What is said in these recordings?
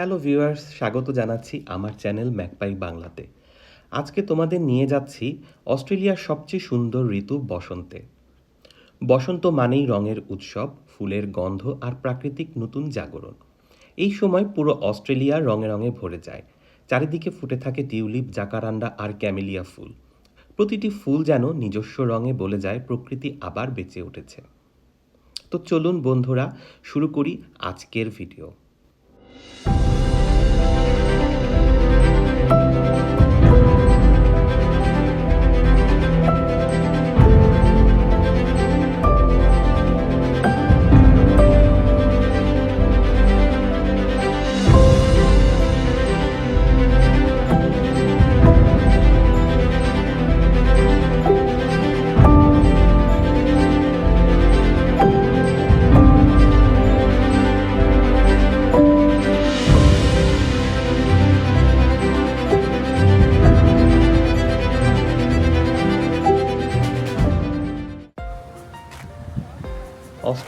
Hello viewers স্বাগত জানাচ্ছি আমার চ্যানেল ম্যাকপাই বাংলাতে। আজকে তোমাদের নিয়ে যাচ্ছি অস্ট্রেলিয়ার সবচেয়ে সুন্দর ঋতু বসন্তে। বসন্ত মানেই রঙের উৎসব, ফুলের গন্ধ আর প্রাকৃতিক নতুন জাগরণ। এই সময় পুরো অস্ট্রেলিয়া রঙে রঙে ভরে যায়। চারিদিকে ফুটে থাকে টিউলিপ, জাকারান্ডা আর ক্যামেলিয়া ফুল। প্রতিটি ফুল যেন নিজস্ব রঙে বলে যায়, প্রকৃতি আবার বেঁচে উঠেছে। তো চলুন বন্ধুরা, শুরু করি আজকের ভিডিও।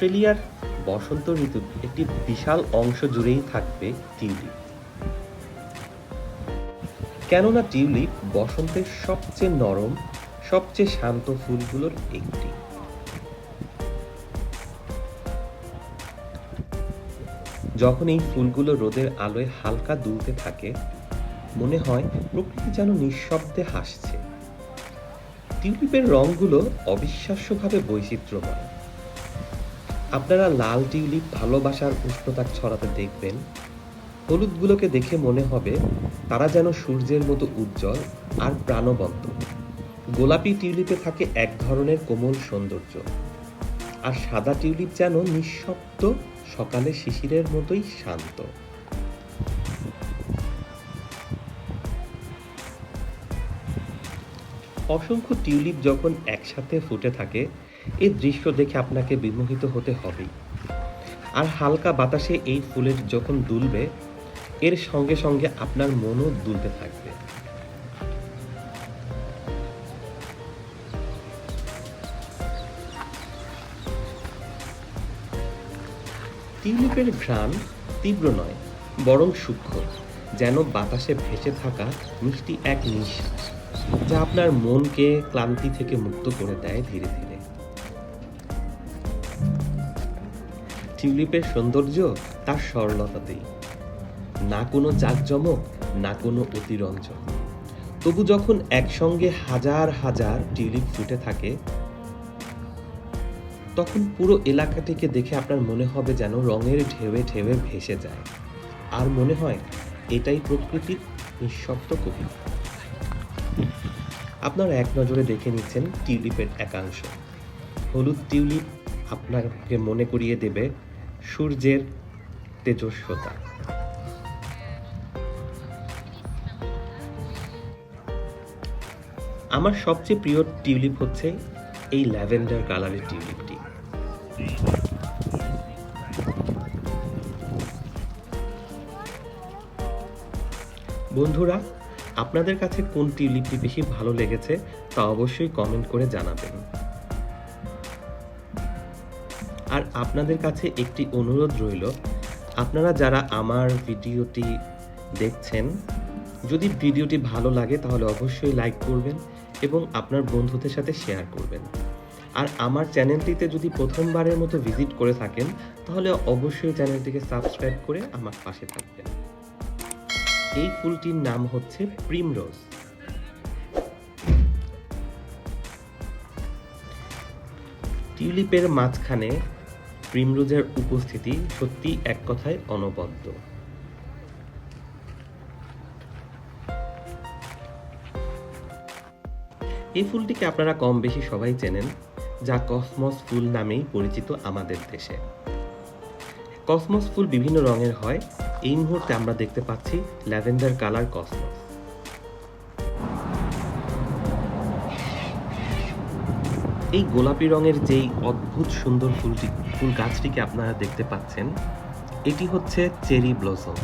অস্ট্রেলিয়ার বসন্ত ঋতুর একটি বিশাল অংশ জুড়েই থাকবে টিউলিপ। কেননা টিউলিপ বসন্তের সবচেয়ে নরম, সবচেয়ে শান্ত ফুলগুলোর একটি। যখন এই ফুলগুলো রোদের আলোয় হালকা দুলতে থাকে, মনে হয় প্রকৃতি যেন নিঃশব্দে হাসছে। টিউলিপের রঙগুলো অবিশ্বাস্যভাবে বৈচিত্র্যময়। আপনারা লাল টিউলিপ ভালোবাসার উষ্ণতা ছড়াতে দেখবেন। হলুদগুলোকে দেখে মনে হবে তারা যেন সূর্যের মতো উজ্জ্বল আর প্রাণবন্ত। গোলাপি টিউলিপে থাকে এক ধরনের কোমল সৌন্দর্য। আর সাদা টিউলিপ যেন নিঃশব্দ সকালে শিশিরের মতোই শান্ত। অসংখ্য টিউলিপ যখন একসাথে ফুটে থাকে এই দৃশ্য দেখে আপনাকে বিমোহিত হতে হবেই আর হালকা বাতাসে এই ফুলের যখন দুলবে, এর সঙ্গে সঙ্গে আপনার মনও দুলতে থাকবে। টিউলিপের ঘ্রাণ তীব্র নয়, বরং সূক্ষ্ম, যেন বাতাসে ভেসে থাকা মিষ্টি এক নিঃশ্বাস, যা আপনার মনকে ক্লান্তি থেকে মুক্ত করে দেয় ধীরে ধীরে। টিউলিপের সৌন্দর্য তার সরলতাতেই। না কোনো জাঁকজমক, না কোনো অতিরঞ্জন। তবু যখন একসঙ্গে হাজার হাজার টিউলিপ ফুটে থাকে, তখন পুরো এলাকাটিকে দেখে আপনার মনে হবে যেন রঙের ঢেউয়ে ঢেউয়ে ভেসে যায়। আর মনে হয় এটাই প্রকৃতির নিঃশব্দ কবি। আপনারা এক নজরে দেখে নিচ্ছেন টিউলিপের একাংশ। হলুদ টিউলিপ আপনাকে মনে করিয়ে দেবে সূর্যের তেজস্বতা। আমার সবচেয়ে প্রিয় টিউলিপ হচ্ছে এই ল্যাভেন্ডার কালারের টিউলিপটি। বন্ধুরা, আপনাদের কাছে কোন টিউলিপটি বেশি ভালো লেগেছে তা অবশ্যই কমেন্ট করে জানাবেন। আর আপনাদের কাছে একটি অনুরোধ রইল, আপনারা যারা আমার ভিডিওটি দেখছেন, যদি ভিডিওটি ভালো লাগে তাহলে অবশ্যই লাইক করবেন এবং আপনার বন্ধুদের সাথে শেয়ার করবেন। আর আমার চ্যানেলটিতে যদি প্রথমবারের মতো ভিজিট করে থাকেন, তাহলে অবশ্যই চ্যানেলটিকে সাবস্ক্রাইব করে আমার পাশে থাকবেন। এই ফুলটির নাম হচ্ছে প্রিমরোজ। টিউলিপের মাঝখানে প্রিমরোজের উপস্থিতি সত্যি এক কথায় অনবদ্য। এই ফুলটিকে আপনারা কম বেশি সবাই চেনেন, যা কসমস ফুল নামেই পরিচিত আমাদের দেশে। কসমস ফুল বিভিন্ন রঙের হয়। এই মুহূর্তে আমরা দেখতে পাচ্ছি ল্যাভেন্ডার কালার কসমস। এই গোলাপি রঙের যেই অদ্ভুত সুন্দর ফুলটি, ফুল গাছটিকে আপনারা দেখতে পাচ্ছেন, এটি হচ্ছে চেরি ব্লসম।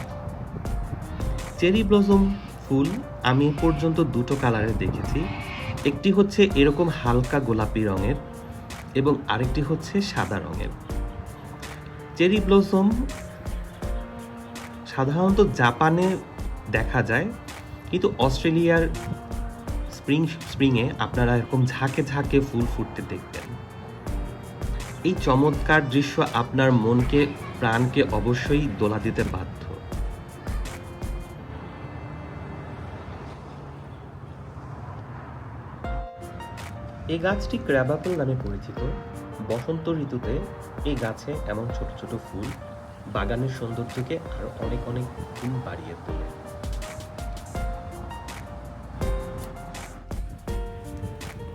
চেরি ব্লসম ফুল আমি পর্যন্ত দুটো কালারের দেখেছি। একটি হচ্ছে এরকম হালকা গোলাপি রঙের এবং আরেকটি হচ্ছে সাদা রঙের। চেরি ব্লসম সাধারণত জাপানে দেখা যায়, কিন্তু অস্ট্রেলিয়ার স্প্রিং, স্প্রিংয়ে আপনারা এরকম ঝাঁকে ঝাঁকে ফুল ফুটতে দেখবেন। এই চমৎকার দৃশ্য আপনার মনকে, প্রাণকে অবশ্যই দোলা দিতে বাধ্য। এই গাছটি ক্র্যাবাপল নামে পরিচিত। বসন্ত ঋতুতে এই গাছে এমন ছোট ছোট ফুল বাগানের সৌন্দর্যকে আরও অনেক অনেক গুণ বাড়িয়ে তোলে।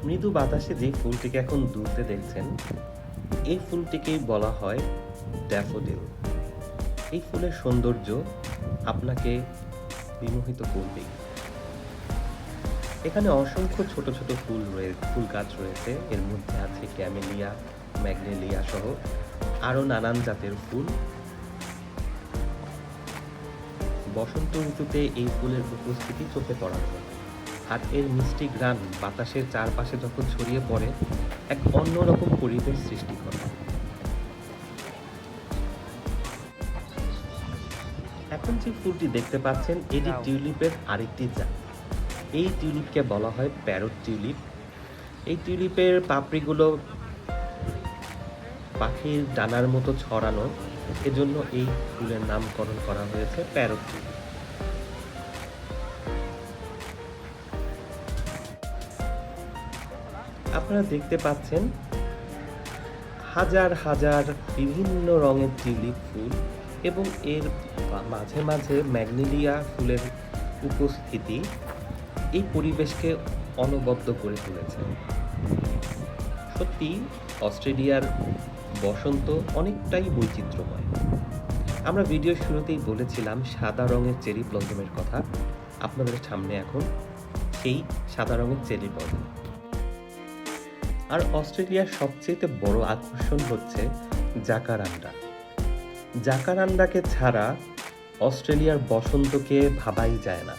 মৃদু বাতাসে যে ফুলটিকে এখন দুলতে দেখছেন, এই ফুলটিকেই বলা হয় ড্যাফোডিল। এই ফুলের সৌন্দর্য আপনাকে বিমোহিত করবেই। এখানে অসংখ্য ছোট ছোট ফুল রয়েছে ফুল গাছ রয়েছে। এর মধ্যে আছে ক্যামেলিয়া, ম্যাগনেলিয়া সহ আরও নানান জাতের ফুল। বসন্ত ঋতুতে এই ফুলের উপস্থিতি চোখে মতো আর এর মিষ্টি গ্রাম বাতাসের চারপাশে যখন ছড়িয়ে পড়ে এক অন্যরকম পরিবেশ সৃষ্টি করে। এখন যে ফুলটি দেখতে পাচ্ছেন এটি টিউলিপের আরেকটি জাত। এই টিউলিপকে বলা হয় প্যারট টিউলিপ। এই টিউলিপের পাপড়িগুলো পাখির ডানার মতো ছড়ানো। এজন্য এই ফুলের নামকরণ করা হয়েছে প্যারট টিউলিপ। আপনারা দেখতে পাচ্ছেন হাজার হাজার বিভিন্ন রঙের টিউলিপ ফুল এবং এর মাঝে মাঝে ম্যাগনেলিয়া ফুলের উপস্থিতি এই পরিবেশকে অনবদ্য করে তুলেছে। সত্যি, অস্ট্রেলিয়ার বসন্ত অনেকটাই বৈচিত্র্যময়। আমরা ভিডিও শুরুতেই বলেছিলাম সাদা রঙের চেরি ব্লজমের কথা। আপনাদের সামনে এখন সেই সাদা রঙের চেরি ব্লজম আর অস্ট্রেলিয়ার সবচেয়ে বড় আকর্ষণ হচ্ছে জাকারান্ডা। জাকারান্ডাকে ছাড়া অস্ট্রেলিয়ার বসন্তকে ভাবাই যায় না।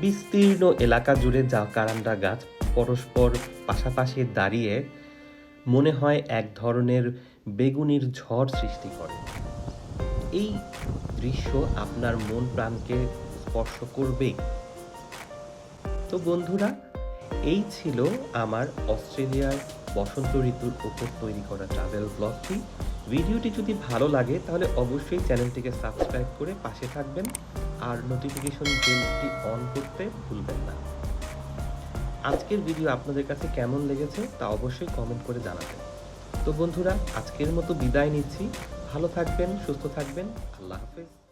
বিস্তীর্ণ এলাকা জুড়ে জাকারান্ডা গাছ পরস্পর পাশাপাশি দাঁড়িয়ে মনে হয় এক ধরনের বেগুনির ঝড় সৃষ্টি করে। এই দৃশ্য আপনার মন প্রাণকে স্পর্শ করবেই। তো বন্ধুরা এই ছিল আমার অস্ট্রেলিয়ার বসন্ত ঋতুর উপর তৈরি করা ট্রাভেল ব্লগটি ভিডিওটি যদি ভালো লাগে, তাহলে অবশ্যই চ্যানেলটিকে সাবস্ক্রাইব করে পাশে থাকবেন আর নোটিফিকেশন বেলটি অন করতে ভুলবেন না। আজকের ভিডিও আপনাদের কাছে কেমন লেগেছে, তা অবশ্যই কমেন্ট করে জানাবেন। তো বন্ধুরা, আজকের মতো বিদায় নিচ্ছি। ভালো থাকবেন, সুস্থ থাকবেন। আল্লাহ হাফেজ।